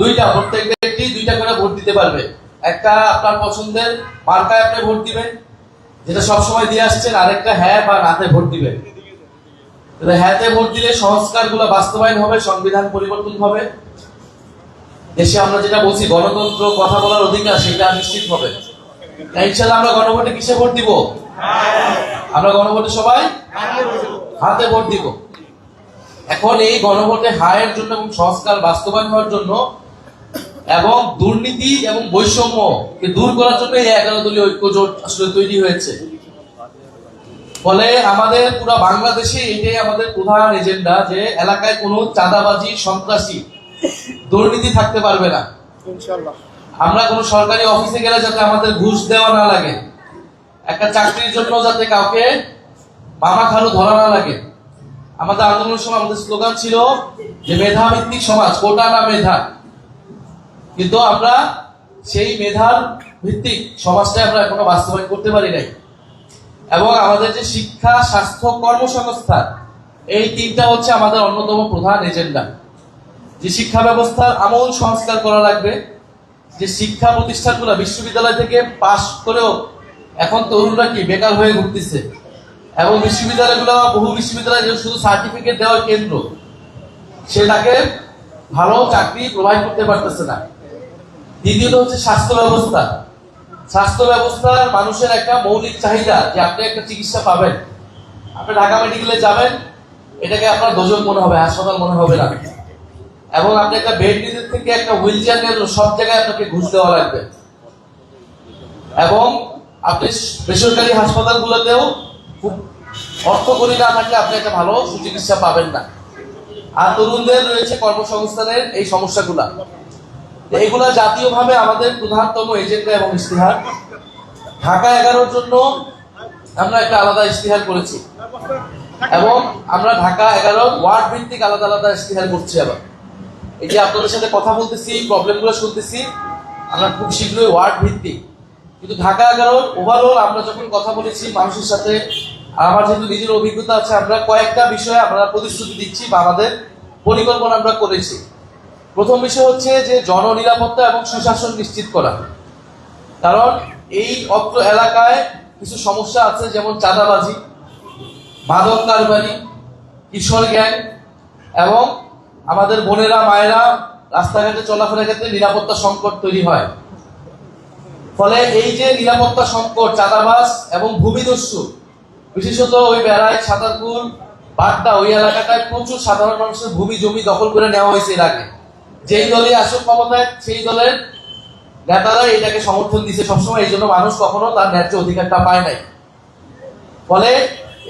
দুইটা। প্রত্যেক ব্যক্তি দুইটা করে ভোট দিতে পারবে। একটা আপনার পছন্দের মার্কায় আপনি ভোট দিবেন যেটা সবসময় দিয়ে আসছেন আরেকটা হ্যাঁ বা নাতে ভোট দিবেন। হ্যাঁতে ভোট দিলে সংস্কারগুলো বাস্তবায়ন হবে সংবিধান পরিবর্তন হবে। দেশে আমরা যেটা বলছি গণতন্ত্র কথা বলার অধিকার সেটা নিশ্চিত হবে। তাই ইনশাল্লাহ আমরা গণভোটে কিসে ভোট দিব? আমরা গণভোটে সবাই হাতে ভোট দিব। এখন এই গণভোটে হায়ের জন্য এবং সংস্কার বাস্তবায়ন হওয়ার জন্য এবং দুর্নীতি এবং বৈষম্য দূর করার জন্য এই এগারো দলীয় ঐক্য জোট আসলে তৈরি হয়েছে। ফলে আমাদের পুরো বাংলাদেশে এটাই আমাদের প্রধান এজেন্ডা যে এলাকায় কোনো চাঁদাবাজি সন্ত্রাসী দুর্নীতি থাকতে পারবে না। আমরা কোনো সরকারি অফিসে গেলে যাতে আমাদের ঘুষ দেওয়া না লাগে একটা চাকরির জন্য যাতে কাউকে মামা খালু ধরা না লাগে। আমাদের আন্দোলনের সময় আমাদের স্লোগান ছিল যে মেধা ভিত্তিক সমাজ, কোটা না মেধা। কিন্তু আমরা সেই মেধার ভিত্তিক সমাজটা আমরা এখনও বাস্তবায়ন করতে পারি নাই। এবং আমাদের যে শিক্ষা, স্বাস্থ্য কর্মসংস্থান, এই তিনটা হচ্ছে আমাদের অন্যতম প্রধান এজেন্ডা। যে শিক্ষা ব্যবস্থার আমূল সংস্কার করা লাগবে, যে শিক্ষা প্রতিষ্ঠানগুলো বিশ্ববিদ্যালয় থেকে পাশ করেও এখন তরুণরা কি বেকার হয়ে ঘুরতেছে? এবং বিশ্ববিদ্যালয়গুলো বহু বিশ্ববিদ্যালয় যে শুধু সার্টিফিকেট দেওয়ার কেন্দ্র সে তাকে ভালো চাকরি প্রোভাইড করতে পারতেছে না। দ্বিতীয়ত হচ্ছে স্বাস্থ্য ব্যবস্থা। স্বাস্থ্য ব্যবস্থার মানুষের একটা মৌলিক চাহিদা যে আপনি একটা চিকিৎসা পাবেন। আপনি ঢাকা মেডিকেলে যাবেন, এটাকে আপনার দোজক মনে হবে, হাসপাতাল মনে হবে না। এবং আপনি একটা বেড নিজের থেকে একটা হুইল চেয়ার সব জায়গায় আপনাকে ঘুষ দেওয়া লাগবে। এবং আপনি বেসরকারি হাসপাতালগুলোতেও খুব অর্থ করি না থাকলে আপনি একটা ভালো সুচিকিৎসা পাবেন না। আর তরুণদের রয়েছে কর্মসংস্থানের এই সমস্যাগুলা। এইগুলা জাতীয়ভাবে আমাদের প্রধানতম এজেন্ডা এবং ইশতেহার। ঢাকা এগারোর জন্য আমরা একটা আলাদা ইশতেহার করেছি। এবং আমরা ঢাকা এগারো ওয়ার্ড ভিত্তিক আলাদা আলাদা ইশতেহার করছি আবার। এই যে আপনাদের সাথে কথা বলতেছি, প্রবলেমগুলো শুনতেছি, আমরা খুব শীঘ্রই ওয়ার্ড ভিত্তিক কিন্তু ঢাকা এগারোর ওভারঅল আমরা যখন কথা বলেছি মানুষের সাথে আমার যেহেতু নিজের অভিজ্ঞতা আছে, আমরা কয়েকটা বিষয়ে আমরা প্রতিশ্রুতি দিচ্ছি বা আমাদের পরিকল্পনা আমরা করেছি। প্রথম বিষয় হচ্ছে যে জননিরাপত্তা এবং সুশাসন নিশ্চিত করা। কারণ এই অত্র এলাকায় কিছু সমস্যা আছে, যেমন চাঁদাবাজি, মাদক কারবারি, কিশোর গ্যাং এবং আমাদের বোনেরা, মায়েরা রাস্তাঘাটে চলাফেরার ক্ষেত্রে নিরাপত্তা সংকট তৈরি হয়। ফলে এই যে নিরাপত্তা সংকট, চাঁদাবাজ এবং ভূমিদস্যু বিশেষত ওই বেড়ায় সাঁতারপুর বাড্ডা, ওই এলাকাটায় প্রচুর সাধারণ মানুষের ভূমি, জমি দখল করে নেওয়া হয়েছে এর আগে। যেই দলে আসুক ক্ষমতায়, সেই দলের নেতারা এটাকে সমর্থন দিচ্ছে সবসময়, এই জন্য মানুষ কখনো তার ন্যায্য অধিকারটা পায় নাই। ফলে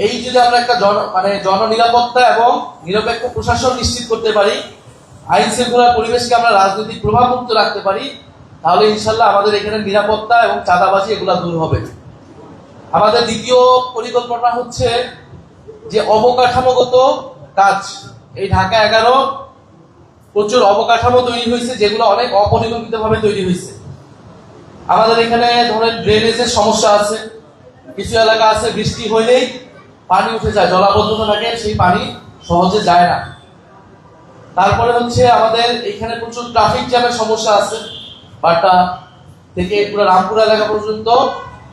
এই যদি আমরা একটা জন মানে জননিরাপত্তা এবং নিরপেক্ষ প্রশাসন নিশ্চিত করতে পারি আইন শৃঙ্খলার পরিবেশকে আমরা রাজনৈতিক প্রভাবমুক্ত রাখতে পারি, তাহলে ইনশাল্লাহ আমাদের এখানে নিরাপত্তা এবং চাঁদাবাজি এগুলা দূর হবে। আমাদের দ্বিতীয় পরিকল্পনা হচ্ছে যে অবকাঠামোগত কাজ। এই ঢাকা এগারো প্রচুর অবকাঠামো তৈরি হয়েছে, যেগুলো অনেক অপরিকল্পিত ভাবে তৈরি হয়েছে। আমাদের এখানে ধরেন ড্রেনেজের সমস্যা আছে, কিছু এলাকা আছে বৃষ্টি হইলেই পানি উঠে যায়, জলাবদ্ধতা থাকে, সেই পানি সহজে যায় না। তারপরে হচ্ছে আমাদের এখানে প্রচুর ট্রাফিক জ্যামের সমস্যা আছে বাটা থেকে পুরো রামপুর এলাকা পর্যন্ত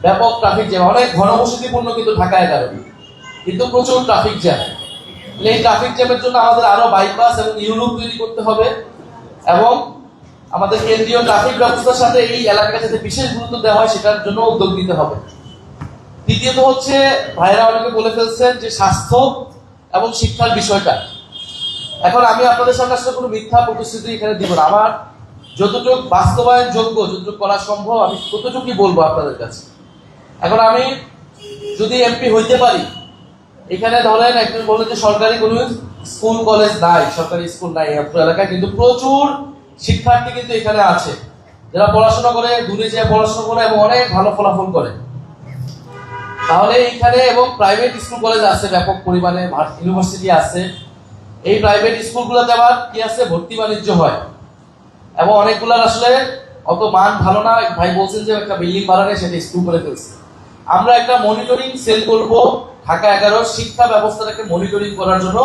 ব্যাপক ট্রাফিক জ্যাম অনেক ঘনবসতিপূর্ণ কিন্তু ঢাকা এগারো কিন্তু প্রচুর ট্রাফিক জ্যাম এই ট্রাফিক জ্যামের জন্য আমাদের আরও বাইপাস এবং ইউরোপ তৈরি করতে হবে এবং আমাদের কেন্দ্রীয় ট্রাফিক ব্যবস্থার সাথে এই এলাকায় যাতে বিশেষ গুরুত্ব দেওয়া হয় সেটার জন্য উদ্যোগ নিতে হবে। দ্বিতীয়ত হচ্ছে ভাইরা অনেকে বলে ফেলছেন যে স্বাস্থ্য এবং শিক্ষার বিষয়টা। এখন আমি আপনাদের আসলে কোনো মিথ্যা প্রতিশ্রুতি এখানে দিব না। আমার যতটুকু বাস্তবায়ন যোগ্য যতটুকু করা সম্ভব, আমি ততটুকুই বলব আপনাদের কাছে। এখন আমি যদি এমপি হইতে পারি, এখানে ধরেন একজন বললেন যে সরকারি কোনো স্কুল, কলেজ নাই, সরকারি স্কুল নাই এলাকায়, কিন্তু প্রচুর শিক্ষার্থী কিন্তু এখানে আছে, যারা পড়াশোনা করে, দূরে যেয়ে পড়াশোনা করে এবং অনেক ভালো ফলাফল করে। তাহলে এখানে এবং প্রাইভেট স্কুল কলেজ আছে, ব্যাপক পরিমাণে ইউনিভার্সিটি আছে। এই প্রাইভেট স্কুলগুলোতে আবার কি আছে? ভর্তি বাণিজ্য হয়। এবং অনেকগুলার আসলে অত মান ভালো না। ভাই বলছেন যে একটা বিল্ডিং নেই সেটা স্কুল করে ফেলছে। আমরা একটা মনিটরিং সেল করব, ঢাকা এগারো শিক্ষা ব্যবস্থাটাকে মনিটরিং করার জন্য।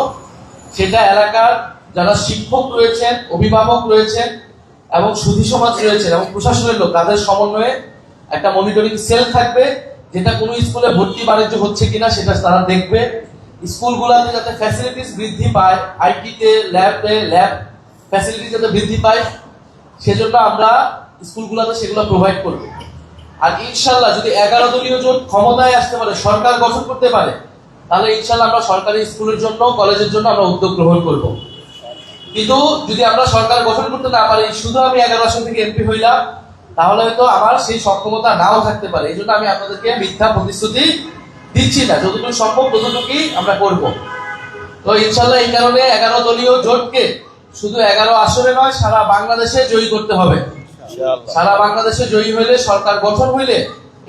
সেটা এলাকার যারা শিক্ষক রয়েছেন, অভিভাবক রয়েছেন এবং সুধী সমাজ রয়েছেন এবং প্রশাসনের লোক, তাদের সমন্বয়ে একটা মনিটরিং সেল থাকবে, যেটা কোনো স্কুলে ভর্তি বাণিজ্য হচ্ছে কিনা সেটা তারা দেখবে। স্কুলগুলোতে যাতে ফ্যাসিলিটিস বৃদ্ধি পায় আইটিতে ল্যাবে ল্যাব ফ্যাসিলিটি যাতে বৃদ্ধি পায়, সেজন্য আমরা স্কুলগুলোতে সেগুলো প্রোভাইড করব। আর ইনশাল্লাহ যদি এগারো দলীয় জোট ক্ষমতায় আসতে পারে, সরকার গঠন করতে পারে, তাহলে ইনশাল্লাহ আমরা সরকারি স্কুলের জন্য, কলেজের জন্য আমরা উদ্যোগ গ্রহণ করব। কিন্তু যদি আমরা সরকার গঠন করতে না পারি, শুধু আমি এগারো আসন থেকে এমপি হইলাম, তাহলে হয়তো আমার সেই সক্ষমতা নাও থাকতে পারে। এই জন্য আমি আপনাদেরকে মিথ্যা প্রতিশ্রুতি দিচ্ছি না। যতটুকু সম্ভব ততটুকুই আমরা করব। তো ইনশাল্লাহ এই কারণে এগারো দলীয় জোটকে শুধু এগারো আসনে নয়, সারা বাংলাদেশে জয়ী করতে হবে। সারা বাংলাদেশে জয়ী হইলে, সরকার গঠন হইলে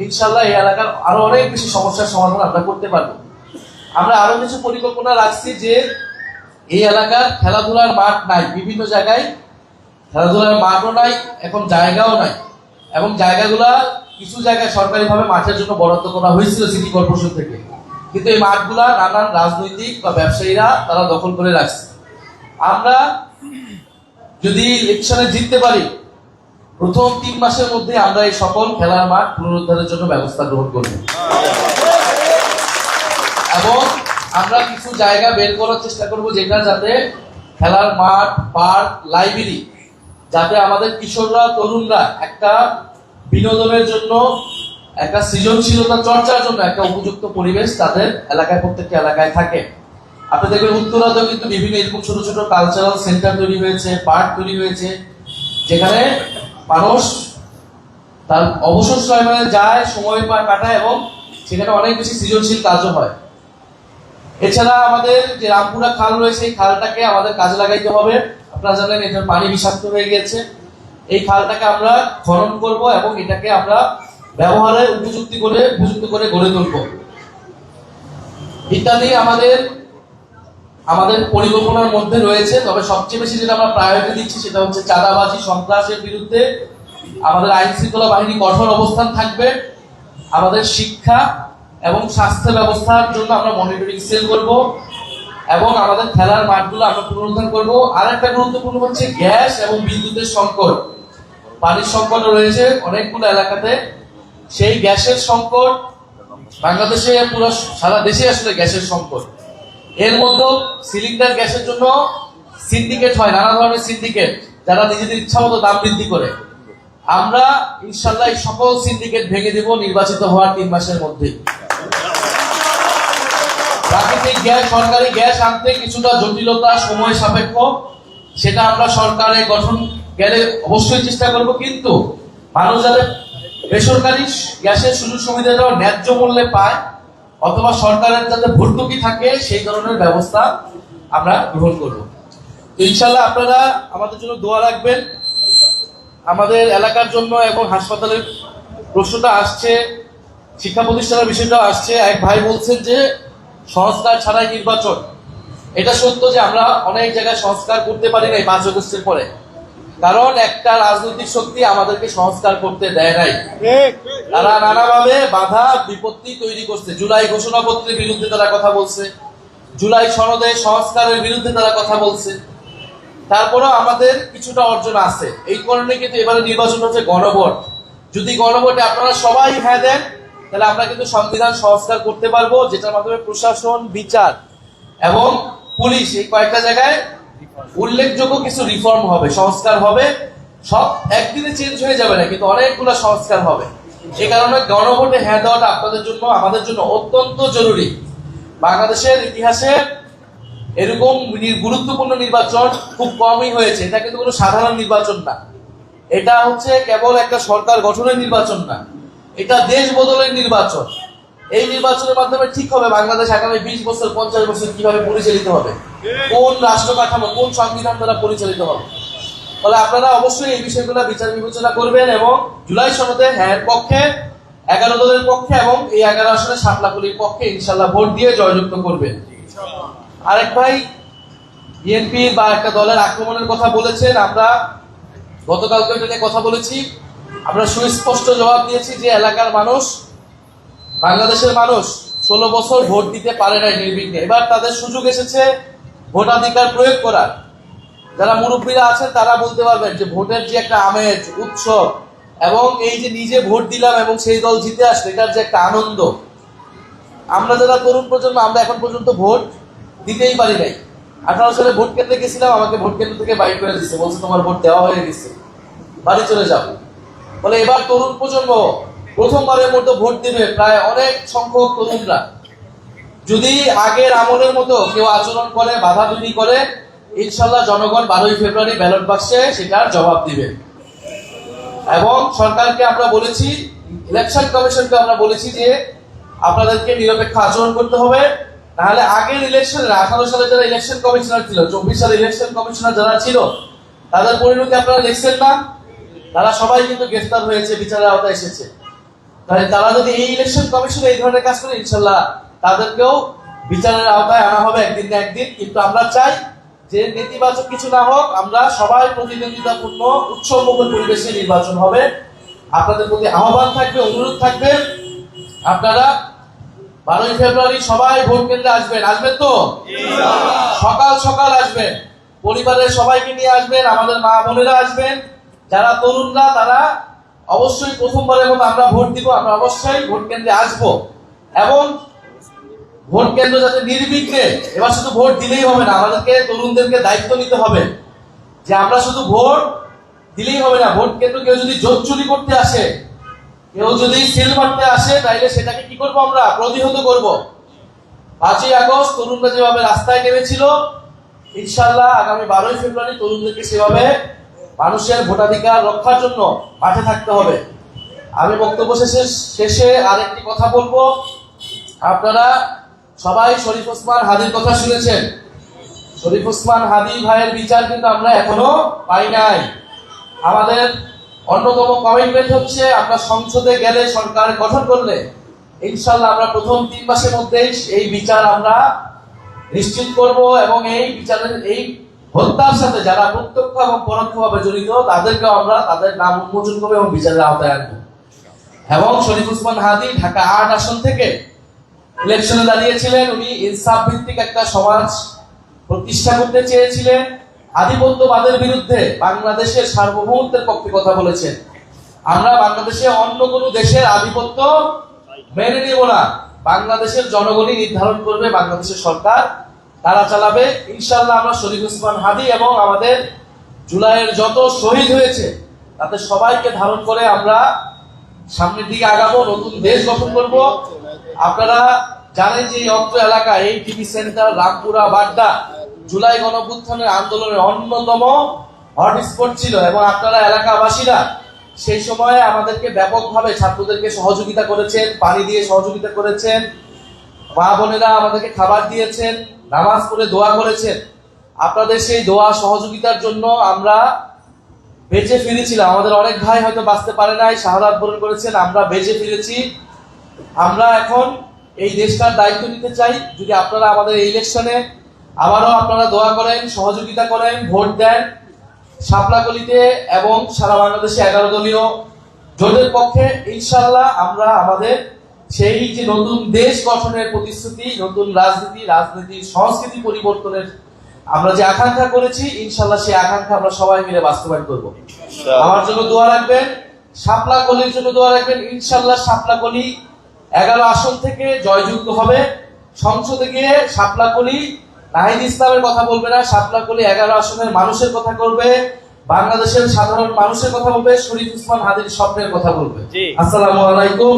ইনশাল্লাহ এই এলাকার আরও অনেক বেশি সমস্যার সমাধান আমরা করতে পারব। আমরা আরও কিছু পরিকল্পনা রাখছি যে এই এলাকার খেলাধুলার মাঠ নাই, বিভিন্ন জায়গায় খেলাধুলার মাঠও নাই, এখন জায়গাও নাই। এবং জায়গাগুলা কিছু জায়গায় সরকারিভাবে মাঠের জন্য বরাদ্দ করা হয়েছিল সিটি কর্পোরেশন থেকে। কিন্তু এই মাঠগুলা নানান রাজনৈতিক বা ব্যবসায়ীরা তারা দখল করে রাখছে। আমরা যদি ইলেকশনে জিততে পারি প্রথম তিন মাসের মধ্যে আমরা এই সকল খেলার মাঠ পুনরুদ্ধারের জন্য ব্যবস্থা গ্রহণ করব। এবং আমরা কিছু জায়গা বের করার চেষ্টা করব যেটা যাতে খেলার মাঠ, পার্ক, লাইব্রেরি, যাতে আমাদের কিশোররা, তরুণরা একটা বিনোদনের জন্য, একটা সৃজনশীলতা চর্চার জন্য একটা উপযুক্ত পরিবেশ তাদের এলাকায়, প্রত্যেকটা এলাকায় থাকে। আপনি দেখবেন উত্তরাতেও কিন্তু বিভিন্ন এরকম ছোট ছোট কালচারাল সেন্টার তৈরি হয়েছে পার্ক তৈরি হয়েছে, যেখানে মানুষ তার অবসর সময় মানে যায়, সময় পায় কাটায় এবং সেখানে অনেক বেশি সৃজনশীল কাজও হয়। এছাড়া আমাদের যে রামপুরা খাল রয়েছে, এই খালটাকে আমাদের কাজে লাগাইতে হবে। আপনারা জানেন এটার পানি বিষাক্ত হয়ে গেছে এই খালটাকে আমরা খনন করব এবং এটাকে আমরা ব্যবহারের উপযুক্তি করে উপযুক্ত করে গড়ে তুলব। ইত্যাদি আমাদের আমাদের পরিকল্পনার মধ্যে রয়েছে, তবে সবচেয়ে বেশি যেটা আমরা প্রায়োরিটি দিচ্ছি সেটা হচ্ছে চাঁদাবাজি, সন্ত্রাসের বিরুদ্ধে আমাদের আইন শৃঙ্খলা বাহিনী কঠোর অবস্থান থাকবে, আমাদের শিক্ষা এবং স্বাস্থ্য ব্যবস্থার জন্য আমরা মনিটরিং সেল করব, এবং আমাদের খেলার মাঠগুলো আমরা পুনরুদ্ধার করব। আর একটা গুরুত্বপূর্ণ হচ্ছে গ্যাস এবং বিদ্যুতের সংকট। পানির সংকট রয়েছে অনেকগুলো এলাকাতে। সেই গ্যাসের সংকট, বাংলাদেশে পুরো সারা দেশে আসলে গ্যাসের সংকট। এর মধ্যে সিলিন্ডার গ্যাসের জন্য সিন্ডিকেট হয়, নানা ধরনের সিন্ডিকেট যারা নিজেদের ইচ্ছা মতো দাম বৃদ্ধি করে। আমরা ইনশাল্লাহ এই সকল সিন্ডিকেট ভেঙে দেব নির্বাচিত হওয়ার তিন মাসের মধ্যে। প্রাকৃতিক গ্যাস, সরকারি গ্যাস আনতে কিছুটা জটিলতা, সময় সাপেক্ষ। সেটা আমরা সরকারে গঠন গেলে অবশ্যই চেষ্টা করব, কিন্তু মানুষ যাতে বেসরকারি গ্যাসের সুযোগ সুবিধাটা ন্যায্য মূল্যে পায় অথবা সরকারের যাতে ভর্তুকি থাকে, সেই ধরনের ব্যবস্থা আমরা গ্রহণ করব। তো ইনশাল্লাহ আপনারা আমাদের জন্য দোয়া রাখবেন। আমাদের এলাকার জন্য এবং হাসপাতালের প্রশ্নটা আসছে, শিক্ষা প্রতিষ্ঠানের বিষয়টা আসছে। এক ভাই বলছেন যে, সংস্কার ছাড়াই নির্বাচন। এটা সত্য যে আমরা অনেক জায়গায় সংস্কার করতে পারি নাই পাঁচ আগস্টের পরে। কারণ একটা রাজনৈতিক শক্তি আমাদেরকে সংস্কার করতে দেয় নাই। তারা নানাভাবে বাধা বিপত্তি তৈরি করছে। জুলাই ঘোষণাপত্রের বিরুদ্ধে তারা কথা বলছে। জুলাই সনদে সংস্কারের বিরুদ্ধে তারা কথা বলছে। তারপরেও আমাদের কিছুটা অর্জন আছে। এই কারণে কিন্তু এবারে নির্বাচন হচ্ছে গণভোট। যদি গণভোটে আপনারা সবাই হ্যাঁ দেন তাহলে আমরা কিন্তু সংবিধান সংস্কার করতে পারব যেটার মাধ্যমে প্রশাসন বিচার এবং পুলিশ এই কয়েকটা জায়গায় উল্লেখযোগ্য কিছু রিফর্ম হবে, সংস্কার হবে। সব একদিনে চেঞ্জ হয়ে যাবে না, কিন্তু অনেকগুলো সংস্কার হবে। এই কারণে গণভোটে হ্যাঁ দেওয়াটা আপনাদের জন্য, আমাদের জন্য অত্যন্ত জরুরি। বাংলাদেশের ইতিহাসে এরকম গুরুত্বপূর্ণ নির্বাচন খুব কমই হয়েছে। এটা কিন্তু কোনো সাধারণ নির্বাচন না। এটা হচ্ছে কেবল একটা সরকার গঠনের নির্বাচন না। এটা দেশ বদলের নির্বাচন। এই নির্বাচনের মাধ্যমে ঠিক হবে বাংলাদেশ আগামী বিশ বছর, পঞ্চাশ বছর কীভাবে পরিচালিত হবে? কোন রাষ্ট্র কাঠামো, কোন সংবিধান দ্বারা পরিচালিত হবে? ফলে আপনারা অবশ্যই এই বিষয়গুলো বিচার বিবেচনা করবেন এবং জুলাই সনদে হ্যাঁ পক্ষে, এগারো দলের পক্ষে এবং এই এগারো আসনে সাতলাকুলির পক্ষে ইনশাল্লাহ ভোট দিয়ে জয়যুক্ত করবেন। আরেক ভাই, বিএনপি বা একটা দলের আক্রমণের কথা বলেছেন, আমরা গতকালকে কথা বলেছি। আমরা সুস্পষ্ট জবাব দিয়েছি যে এলাকার মানুষ বাংলাদেশের মানুষ ষোলো বছর ভোট দিতে পারে নাই নির্বিঘ্নে। এবার তাদের সুযোগ এসেছে ভোটাধিকার প্রয়োগ করার। যারা মুরব্বীরা আছেন, তারা বলতে পারবেন যে ভোটের যে একটা আমেজ উৎসব এবং এই যে নিজে ভোট দিলাম এবং সেই দল জিতে আসবে এটার যে একটা আনন্দ। আমরা যারা তরুণ প্রজন্ম, আমরা এখন পর্যন্ত ভোট দিতেই পারি নাই। আঠারো সালে ভোট কেন্দ্রে গেছিলাম, আমাকে ভোট কেন্দ্র থেকে বাইর করে দিচ্ছে বলছে, তোমার ভোট দেওয়া হয়ে গেছে। বাড়ি চলে যাও। বলে, এবার তরুণ প্রজন্ম প্রথমবারের মতো ভোট দিবে প্রায় অনেক সংখ্যক তরুণরা। যদি আগের আমলের মতো কেউ আচরণ করে, বাধা বিধি করে ইনশাল্লাহ জনগণ বারোই ফেব্রুয়ারি ব্যালট বাক্সে সেটার জবাব দিবে। এবং সরকারকে আমরা বলেছি, ইলেকশন কমিশনকে আমরা বলেছি যে, আপনাদেরকে নিরপেক্ষ আচরণ করতে হবে। নাহলে আগের ইলেকশনে আঠারো সালে যারা ইলেকশন কমিশনার ছিল, চব্বিশ সালে ইলেকশন কমিশনার যারা ছিল, তাদের পরিণতি আপনারা দেখছেন না? তারা সবাই কিন্তু গ্রেফতার হয়েছে, বিচারের আওতায় এসেছে। তাহলে তারা যদি এই ইলেকশন কমিশনে এই ধরনের কাজ করে ইনশাল্লাহ তাদেরকেও বিচারের আওতায় আনা হবে একদিন না একদিন। কিন্তু আমরা চাই যে নেতিবাচক কিছু না হোক আমরা সবাই প্রতিদ্বন্দ্বিতাপূর্ণ উৎসবমুখর পরিবেশে নির্বাচন হবে। আপনাদের প্রতি আহ্বান থাকবে অনুরোধ থাকবে। আপনারা বারোই ফেব্রুয়ারি সবাই ভোট কেন্দ্রে আসবেন। আসবেন তো? সকাল সকাল আসবেন। পরিবারের সবাইকে নিয়ে আসবেন আমাদের মা বোনেরা আসবেন। যারা তরুণরা তারা অবশ্যই প্রথমবারের মতো আমরা ভোট দিব, আমরা অবশ্যই ভোট কেন্দ্রে আসব। এবং ভোট কেন্দ্র যাতে নির্বিঘ্নে এবার শুধু ভোট দিলেই হবে না, আমাদেরকে, তরুণদেরকে দায়িত্ব নিতে হবে যে আমরা শুধু ভোট দিলেই হবে না। ভোট কেন্দ্র কেউ যদি জোর চুরি করতে আসে, কেউ যদি সিল মারতে আসে, তাইলে সেটাকে কি করব আমরা? প্রতিহত করব। পাঁচই আগস্ট তরুণরা যেভাবে রাস্তায় নেমেছিল, ইনশাল্লাহ আগামী বারোই ফেব্রুয়ারি তরুণদেরকে সেভাবে মানুষের ভোটাধিকার রক্ষার জন্য মাঠে থাকতে হবে। আমি বক্তব্য শেষে শেষে আরেকটি কথা বলব। আপনারা সবাই শরীফ ওসমান হাদির কথা শুনেছেন। শরীফ ওসমান হাদি ভাইয়ের বিচার কিন্তু আমরা এখনও পাই নাই। আমাদের অন্যতম কমিটমেন্ট হচ্ছে, আমরা সংসদে গেলে সরকার গঠন করলে ইনশাল্লাহ আমরা প্রথম তিন মাসের মধ্যেই এই বিচার আমরা নিশ্চিত করব এবং এই বিচারের, এই হত্যার সাথে যারা প্রত্যক্ষ এবং পরোক্ষভাবে জড়িত, তাদেরকেও আমরা তাদের নাম উন্মোচন করব এবং বিচারের আওতায় আনব। এবং শরীফ উসমান হাদি ঢাকা আট আসন থেকে ইলেকশনে দাঁড়িয়েছিলেন। উনি ইনসাফ ভিত্তিক একটা সমাজ প্রতিষ্ঠা করতে চেয়েছিলেন। আধিপত্যবাদের বিরুদ্ধে বাংলাদেশের সার্বভৌমত্বের পক্ষে কথা বলেছেন। আমরা বাংলাদেশে অন্য কোনো দেশের আধিপত্য মেনে নিব না। বাংলাদেশের জনগণই নির্ধারণ করবে বাংলাদেশের সরকার তারা চালাবে। ইনশাল্লাহ আমরা শরীফ উসমান হাদি এবং আমাদের জুলাইয়ের যত শহীদ হয়েছে তাদের সবাইকে ধারণ করে আমরা সামনের দিকে আগাবো, নতুন দেশ গঠন করব। আপনারা জানেন যে এই অত্র এলাকা এই TV center, Rampura, Badda, July গণপুত্থানের আন্দোলনের অন্যতম হটস্পট ছিল এবং আপনারা এলাকাবাসীরা সেই সময়ে আমাদেরকে ব্যাপকভাবে ছাত্রদেরকে সহযোগিতা করেছেন, পানি দিয়ে সহযোগিতা করেছেন মা বোনেরা আমাদেরকে খাবার দিয়েছেন, নামাজ পড়ে দোয়া করেছেন। আপনাদের সেই দোয়া সহযোগিতার জন্য আমরা বেঁচে ফিরেছিলাম। আমাদের অনেক ভাই হয়তো বাঁচতে পারে নাই, শাহাদাত বরণ করেছেন, আমরা বেঁচে ফিরেছি। আমরা এখন এই দেশটার দায়িত্ব নিতে চাই। যদি আপনারা আমাদের এই ইলেকশনে আবারও আপনারা দোয়া করেন, সহযোগিতা করেন, ভোট দেন, শাপলাকলিতে এবং সারা বাংলাদেশে এগারো দলীয় জোটের পক্ষে ইনশাল্লাহ আমরা আমাদের সেই যে নতুন দেশ গঠনের প্রতিশ্রুতি নতুন রাজনীতি রাজনীতির সংস্কৃতি পরিবর্তনের আমরা যে আকাঙ্ক্ষা করেছি ইনশাল্লাহ সেই আকাঙ্ক্ষা আমরা সবাই মিলে বাস্তবায়ন করব। আমার জন্য দোয়া রাখবেন শাপলা গলির জন্য দোয়া রাখবেন ইনশাল্লাহ শাপলা কলি এগারো আসন থেকে জয়যুক্ত হবে। সংসদে গিয়ে শাপলা গলি নাহিদ ইসলামের কথা বলবে না শাপলা গলি এগারো আসনের মানুষের কথা করবে বাংলাদেশের সাধারণ মানুষের কথা বলবে শরীফ উসমান হাদির স্বপ্নের কথা বলবে। আসসালামু আলাইকুম।